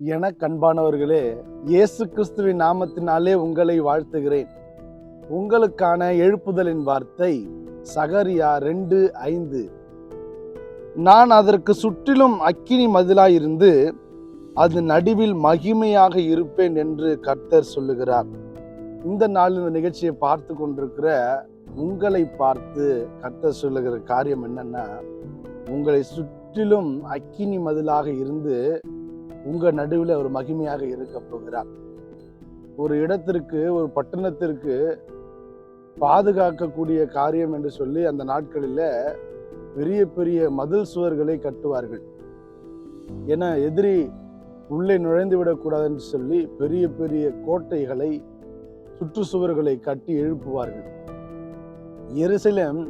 என கண்பானவர்களே இயேசு கிறிஸ்துவின் நாமத்தினாலே உங்களை வாழ்த்துகிறேன். உங்களுக்கான எழுப்புதலின் வார்த்தை சகரியா ரெண்டு ஐந்து. நான் அதற்கு சுற்றிலும் அக்கினி மதிலாயிருந்து அது நடுவில் மகிமையாக இருப்பேன் என்று கர்த்தர் சொல்லுகிறார். இந்த நாள் இந்த நிகழ்ச்சியை பார்த்து கொண்டிருக்கிற உங்களை பார்த்து கர்த்தர் சொல்லுகிற காரியம் என்னன்னா உங்களை சுற்றிலும் அக்கினி மதிலாக இருந்து உங்கள் நடுவில் ஒரு மகிமையாக இருக்க போகிறார். ஒரு இடத்திற்கு ஒரு பட்டணத்திற்கு பாதுகாக்கக்கூடிய காரியம் என்று சொல்லி அந்த நாட்களில் பெரிய பெரிய மதில் சுவர்களை கட்டுவார்கள். என எதிரி உள்ளே நுழைந்து விடக்கூடாதுன்னு சொல்லி பெரிய பெரிய கோட்டைகளை சுற்றுச்சுவர்களை கட்டி எழுப்புவார்கள். எருசலேம்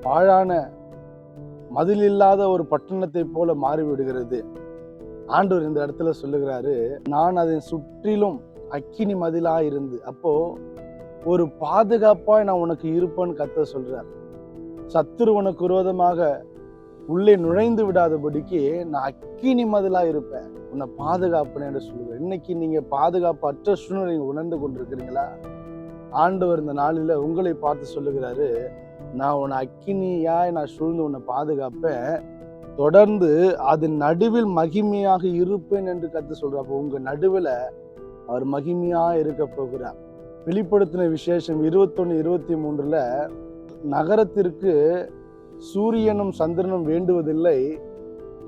பாழான மதில் இல்லாத ஒரு பட்டணத்தை போல மாறிவிடுகிறது. ஆண்டவர் இந்த இடத்துல சொல்லுகிறாரு நான் அதை சுற்றிலும் அக்கினி மதிலா இருந்து அப்போ ஒரு பாதுகாப்பாய் நான் உனக்கு இருப்பேன்னு கத்த சொல்றார். சத்துரு உனக்கு விரோதமாக உள்ளே நுழைந்து விடாதபடிக்கு நான் அக்கினி மதிலா இருப்பேன். உன்னை பாதுகாப்பேன் என்று சொல்லுவேன் இன்னைக்கு நீங்க பாதுகாப்பு அற்ற சூழ்நிலை உணர்ந்து கொண்டிருக்கிறீங்களா? ஆண்டவர் இந்த நாளில் உங்களை பார்த்து சொல்லுகிறாரு நான் உன்னை அக்கினியாய் நான் சூழ்ந்து உன்னை பாதுகாப்பேன். தொடர்ந்து அதன் நடுவில் மகிமையாக இருப்பேன் என்று கத்து சொல்றார். அப்போ உங்க நடுவில் அவர் மகிமையா இருக்க போகிறார். வெளிப்படுத்தின விசேஷம் இருபத்தொன்னு இருபத்தி மூன்றுல நகரத்திற்கு சூரியனும் சந்திரனும் வேண்டுவதில்லை.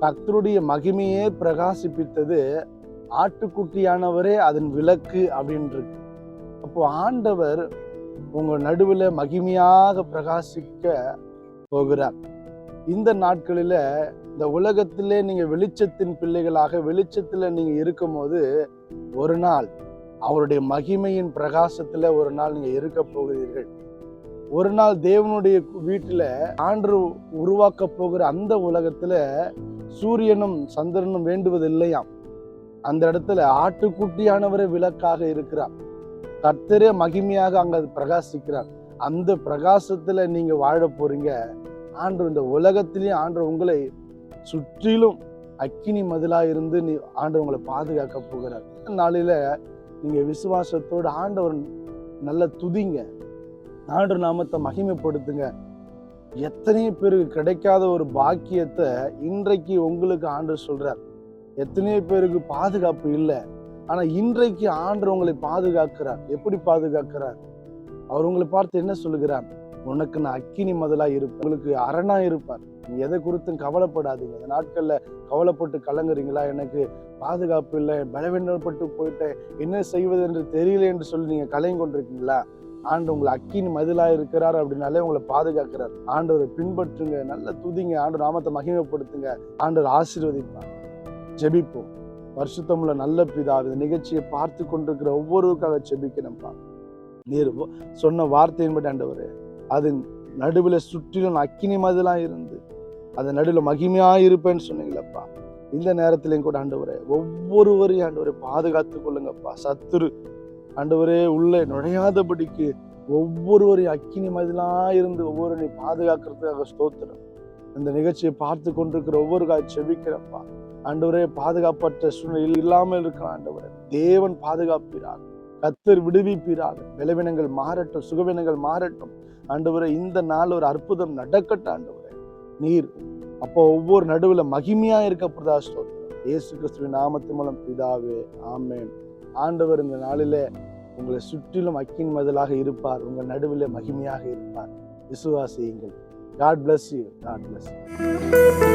கத்தருடைய மகிமையே பிரகாசிப்பித்தது ஆட்டுக்குட்டியானவரே அதன் விளக்கு அப்படின்னு இருக்கு அப்போ ஆண்டவர் உங்க நடுவில் மகிமையாக பிரகாசிக்க போகிறார். இந்த நாட்களில் இந்த உலகத்திலே நீங்கள் வெளிச்சத்தின் பிள்ளைகளாக வெளிச்சத்தில் நீங்கள் இருக்கும்போது ஒரு நாள் அவருடைய மகிமையின் பிரகாசத்தில் ஒரு நாள் நீங்கள் இருக்க போகிறீர்கள். ஒரு நாள் தேவனுடைய வீட்டில் ஆண்டு உருவாக்க போகிற அந்த உலகத்தில் சூரியனும் சந்திரனும் வேண்டுவதில்லையாம். அந்த இடத்துல ஆட்டுக்குட்டியானவரே விளக்காக இருக்கிறார். கர்த்தரே மகிமையாக அங்கே பிரகாசிக்கிறார். அந்த பிரகாசத்தில் நீங்கள் வாழ போறீங்க. ஆண்டு இந்த உலகத்திலேயே ஆண்டு உங்களை சுற்றிலும் அக்கினி மதிலாக இருந்து நீ ஆண்டு உங்களை பாதுகாக்க போகிறார். நாளில் நீங்கள் விசுவாசத்தோடு ஆண்டவர் நல்ல துதிங்க. ஆண்டு நாமத்தை மகிமைப்படுத்துங்க. எத்தனையோ பேருக்கு கிடைக்காத ஒரு பாக்கியத்தை இன்றைக்கு உங்களுக்கு ஆண்டு சொல்கிறார் எத்தனையோ பேருக்கு பாதுகாப்பு இல்லை. ஆனால் இன்றைக்கு ஆண்டு உங்களை பாதுகாக்கிறார். எப்படி பாதுகாக்கிறார்? அவர் உங்களை பார்த்து என்ன சொல்லுகிறார்? உனக்கு நான் அக்கினி மதலா இருப்பேன் உங்களுக்கு அரணா இருப்பார். நீ எதை குறித்தும் கவலைப்படாதீங்க. இந்த நாட்கள்ல கவலைப்பட்டு கலங்குறீங்களா? எனக்கு பாதுகாப்பு இல்லை பலவீனப்பட்டு போயிட்டேன். என்ன செய்வது என்று தெரியல என்று சொல்லி நீங்க கலையும் கொண்டிருக்கீங்களா? ஆண்டு உங்களை அக்கினி மதிலா இருக்கிறார் அப்படின்னாலே உங்களை பாதுகாக்கிறார். ஆண்டவரை பின்பற்றுங்க நல்ல துதிங்க ஆண்டு நாமத்தை மகிமைப்படுத்துங்க. ஆண்டவர் ஆசீர்வதிப்பார். ஜெபிப்போம். வருஷத்தமுள்ள நல்ல பிதா இந்த நிகழ்ச்சியை பார்த்து கொண்டிருக்கிற ஒவ்வொருவருக்காக ஜெபிக்கணும்ப்பா. நீர் சொன்ன வார்த்தையின்படி ஆண்டவர் அது நடுவில் சுற்றிலும் அக்கினி மாதிரிலாம் இருந்து அது நடுவில் மகிமையாக இருப்பேன்னு சொன்னீங்களப்பா இந்த நேரத்திலையும் கூட ஆண்டவரே ஒவ்வொருவரையும் ஆண்டவரை பாதுகாத்து கொள்ளுங்கப்பா. சத்துரு ஆண்டவரே உள்ளே நுழையாதபடிக்கு ஒவ்வொருவரையும் அக்கினி மாதிரிலாம் இருந்து ஒவ்வொருவரையும் பாதுகாக்கிறதுக்காக ஸ்தோத்திரம். இந்த நிகழ்ச்சியை பார்த்து கொண்டிருக்கிற ஒவ்வொருக்காக செபிக்கிறப்பா. ஆண்டவரே பாதுகாப்பற்ற சூழ்நிலையில் இல்லாமல் இருக்கிறான் ஆண்டவரே. தேவன் பாதுகாப்பிறான் கத்தர் விடுவிப்பீராக. விளைவினங்கள் மாறட்டும் சுகவினங்கள் மாறட்டும். ஆண்டவரே இந்த நாள் ஒரு அற்புதம் நடக்கட்டும் ஆண்டவரே. நீர் அப்போ ஒவ்வொரு நடுவில் மகிமையா இருக்கப்படுதா ஸ்தோத்திரம். இயேசு கிறிஸ்துவின் நாமத்து மூலம் பிதாவே ஆமேன். ஆண்டவர் இந்த நாளிலே உங்களை சுற்றிலும் அக்கின் மதலாக இருப்பார். உங்கள் நடுவில் மகிமையாக இருப்பார். விசுவாசியுங்கள். God bless you God bless you